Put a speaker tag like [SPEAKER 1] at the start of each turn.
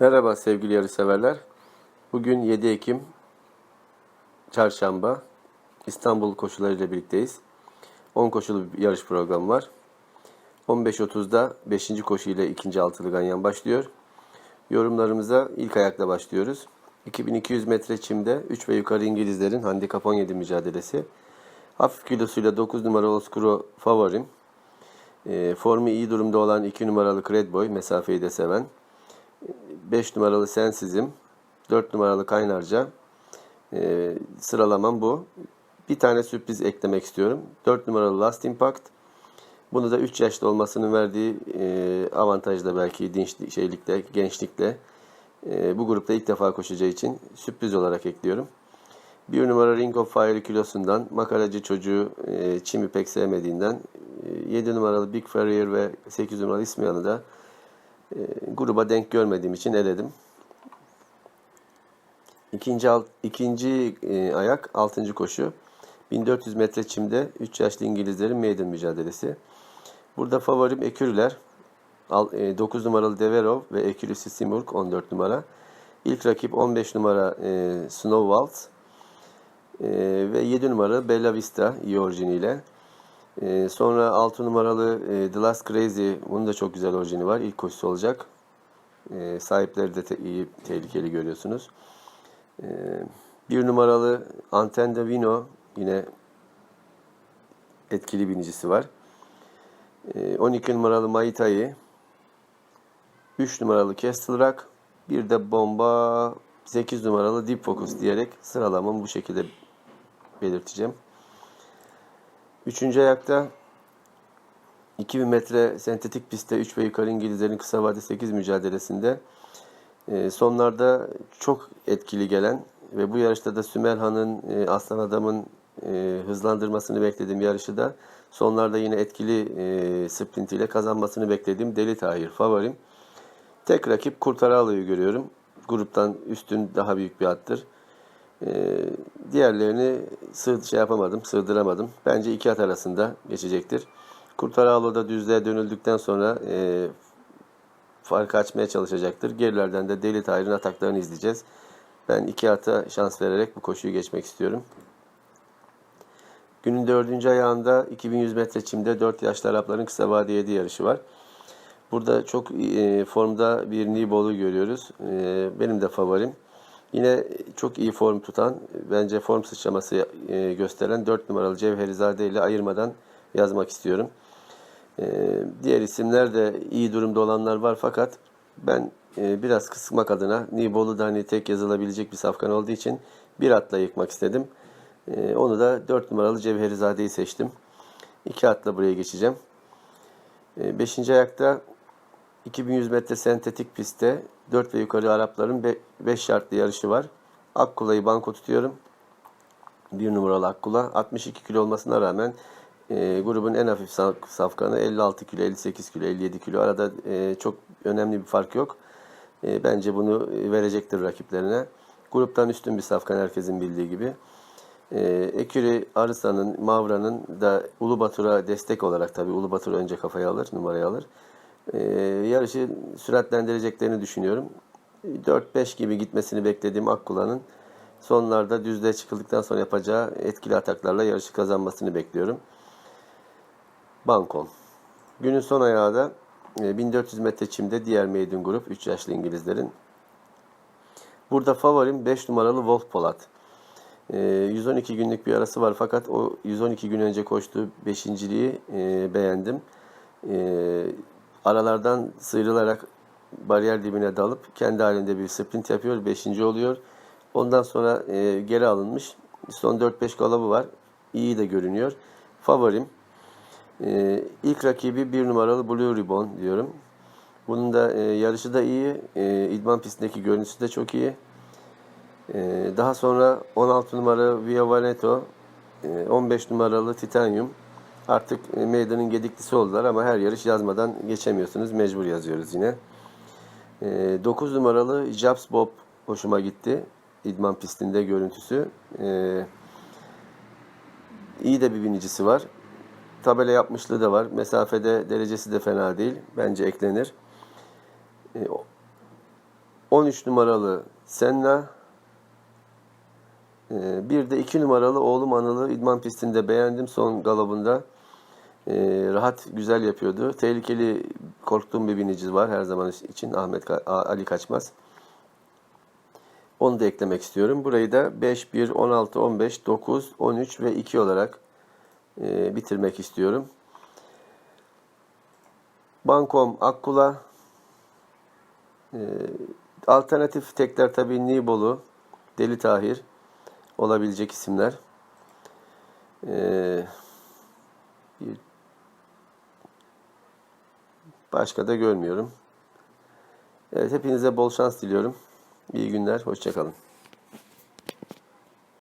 [SPEAKER 1] Merhaba sevgili yarışseverler. Bugün 7 Ekim Çarşamba İstanbul koşularıyla birlikteyiz. 10 koşulu bir yarış programı var. 15.30'da 5. koşu ile ikinci altılı ganyan başlıyor. Yorumlarımıza ilk ayakla başlıyoruz. 2200 metre çimde 3 ve yukarı İngilizlerin handikap 17 mücadelesi. Hafif kilosuyla 9 numaralı Oscuro favorim. E, formu iyi durumda olan 2 numaralı Credboy mesafeyi de seven. 5 numaralı Sensizm, 4 numaralı Kaynarca. E, sıralamam bu. Bir tane sürpriz eklemek istiyorum. 4 numaralı Last Impact. Bunu da 3 yaşlı olmasının verdiği e, avantajla belki dinç şeylikle, gençlikle e, bu grupta ilk defa koşacağı için sürpriz olarak ekliyorum. Bir numara Ring of Fire kilosundan, makaracı çocuğu e, çimi pek sevmediğinden, e, 7 numaralı Big Farrier ve 8 numaralı İsmiyan'ı da e, gruba denk görmediğim için eledim. İkinci, alt, ikinci e, ayak 6. koşu. 1400 metre çimde 3 yaşlı İngilizlerin maiden mücadelesi. Burada favorim Ekürüler. 9 numaralı Deverov ve Ekürüsü Simurg 14 numara. İlk rakip 15 numara e, Snowwalt e, ve 7 numara Bella Vista iyi orijiniyle. E, sonra 6 numaralı e, The Last Crazy bunun da çok güzel orijini var. İlk koşusu olacak. E, sahipleri de te iyi tehlikeli görüyorsunuz. E, bir numaralı Antende Vino yine etkili binicisi var. E, 12 numaralı Maitai 3 numaralı Castle Rock bir de bomba 8 numaralı Deep Focus diyerek sıralamamı bu şekilde belirteceğim. Üçüncü ayakta 2000 metre sentetik pistte 3 ve yukarı İngilizlerin kısa vade 8 mücadelesinde e, sonlarda çok etkili gelen ve bu yarışta da Sümerhan'ın e, Aslan Adam'ın e, hızlandırmasını beklediğim yarışı da sonlarda yine etkili e, sprint ile kazanmasını beklediğim Deli Tahir favorim. Tek rakip Kurtaralı'yı görüyorum. Gruptan üstün daha büyük bir attır. Diğerlerini sığ, şey yapamadım, sığdıramadım. Bence iki at arasında geçecektir. Kurtaralı da düzlüğe dönüldükten sonra e, farkı açmaya çalışacaktır. Gerilerden de Deli Tahir'in ataklarını izleyeceğiz. Ben iki ata şans vererek bu koşuyu geçmek istiyorum. Günün dördüncü ayağında 2100 metre çimde 4 yaşlı Arapların kısa vade 7 yarışı var. Burada çok e, formda bir Nibolu görüyoruz. E, benim de favorim. Yine çok iyi form tutan, bence form sıçraması e, gösteren 4 numaralı Cevherizade ile ayırmadan yazmak istiyorum. E, diğer isimler de iyi durumda olanlar var fakat ben e, biraz kısmak adına Nibolu'da hani tek yazılabilecek bir safkan olduğu için bir atla yıkmak istedim. Onu da 4 numaralı Cevherizade'yi seçtim. 2 atla buraya geçeceğim. 5. E, ayakta 2100 metre sentetik pistte 4 ve yukarı Arapların 5 şartlı yarışı var. Akkula'yı banko tutuyorum. 1 numaralı Akkula. 62 kilo olmasına rağmen e, grubun en hafif safkanı 56 kilo, 58 kilo, 57 kilo. Arada e, çok önemli bir fark yok. E, bence bunu verecektir rakiplerine. Gruptan üstün bir safkan herkesin bildiği gibi. E, Eküri Arısa'nın, Mavra'nın da Ulubatur'a destek olarak tabii Ulubatur önce kafaya alır, numarayı alır e, yarışı süratlendireceklerini düşünüyorum. 4-5 gibi gitmesini beklediğim Akkula'nın sonlarda düzlüğe çıkıldıktan sonra yapacağı etkili ataklarla yarışı kazanmasını bekliyorum. Bankon. Günün son ayağı da 1400 e, metre çimde diğer maiden grup 3 yaşlı İngilizlerin. Burada favorim 5 numaralı Wolf Polat. 112 e, günlük bir arası var fakat o 112 gün önce koştuğu beşinciliği e, beğendim aralardan sıyrılarak bariyer dibine dalıp kendi halinde bir sprint yapıyor. Beşinci oluyor. Ondan sonra e, geri alınmış. Son 4-5 galabı var. İyi de görünüyor. Favorim. E, ilk rakibi bir numaralı Blue Ribbon diyorum. Bunun da e, yarışı da iyi. E, idman pistindeki görüntüsü de çok iyi. E, daha sonra 16 numara Via Veneto, e, 15 numaralı Titanium, Artık e, meydanın gediklisi oldular ama her yarış yazmadan geçemiyorsunuz. Mecbur yazıyoruz yine. 9 e, numaralı Jabs Bob hoşuma gitti. İdman pistinde görüntüsü. E, iyi de bir binicisi var. Tabela yapmışlığı da var. Mesafede derecesi de fena değil. Bence eklenir. 13 numaralı Senna. Bir de 2 numaralı oğlum Anıl'ı idman pistinde beğendim son galabında. Ee, rahat, güzel yapıyordu. Tehlikeli, korktuğum bir binici var her zaman için Ahmet Ali Kaçmaz. Onu da eklemek istiyorum. Burayı da 5, 1, 16, 15, 9, 13 ve 2 olarak e, bitirmek istiyorum. Bankom Akkula. E, alternatif tekler tabii Nibolu, Deli Tahir olabilecek isimler. E, bir başka da görmüyorum. Evet hepinize bol şans diliyorum. İyi günler, hoşçakalın.